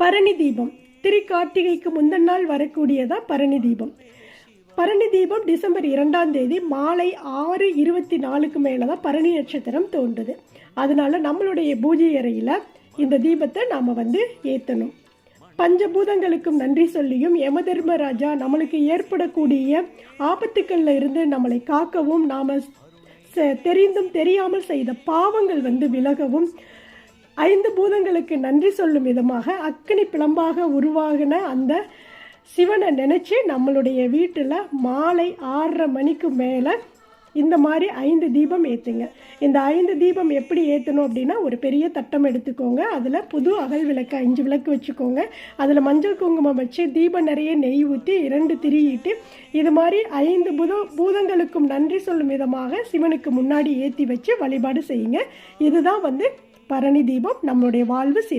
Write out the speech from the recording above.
பரணி தீபம் திருக்கார்த்திகைக்கு முந்தின நாள் வரக்கூடியதா பரணி தீபம் பரணி தீபம் டிசம்பர் இரண்டாம் தேதி மாலை ஆறு இருபத்தி நாலுக்கு மேலே தான் பரணி நட்சத்திரம் தோன்றுது. அதனால நம்மளுடைய பூஜை அறையில் இந்த தீபத்தை நாம் வந்து ஏற்றணும் பஞ்சபூதங்களுக்கும் நன்றி சொல்லியும் யமதர்மராஜா நம்மளுக்கு ஏற்படக்கூடிய ஆபத்துக்கள்ல இருந்து நம்மளை காக்கவும் நாம செ- தெரிந்தும் தெரியாமல் செய்த பாவங்கள் வந்து விலகவும் ஐந்து பூதங்களுக்கு நன்றி சொல்லும் விதமாக அக்னி பிளம்பாக உருவாகின அந்த சிவனை நினச்சி நம்மளுடைய வீட்டில் மாலை ஆறரை மணிக்கு மேலே இந்த மாதிரி ஐந்து தீபம் ஏற்றுங்க இந்த ஐந்து தீபம் எப்படி ஏற்றணும் அப்படின்னா ஒரு பெரிய தட்டம் எடுத்துக்கோங்க. அதில் புது அகல் விளக்கு அஞ்சு விளக்கு வச்சுக்கோங்க. அதில் மஞ்சள் குங்குமம் வச்சு தீபம் நிறைய நெய் ஊற்றி இரண்டு திரியிட்டு இது மாதிரி ஐந்து புத பூதங்களுக்கும் நன்றி சொல்லும் விதமாக சிவனுக்கு முன்னாடி ஏற்றி வச்சு வழிபாடு செய்யுங்க. இதுதான் வந்து பரணி தீபம் நம்மளுடைய வாழ்வு சிற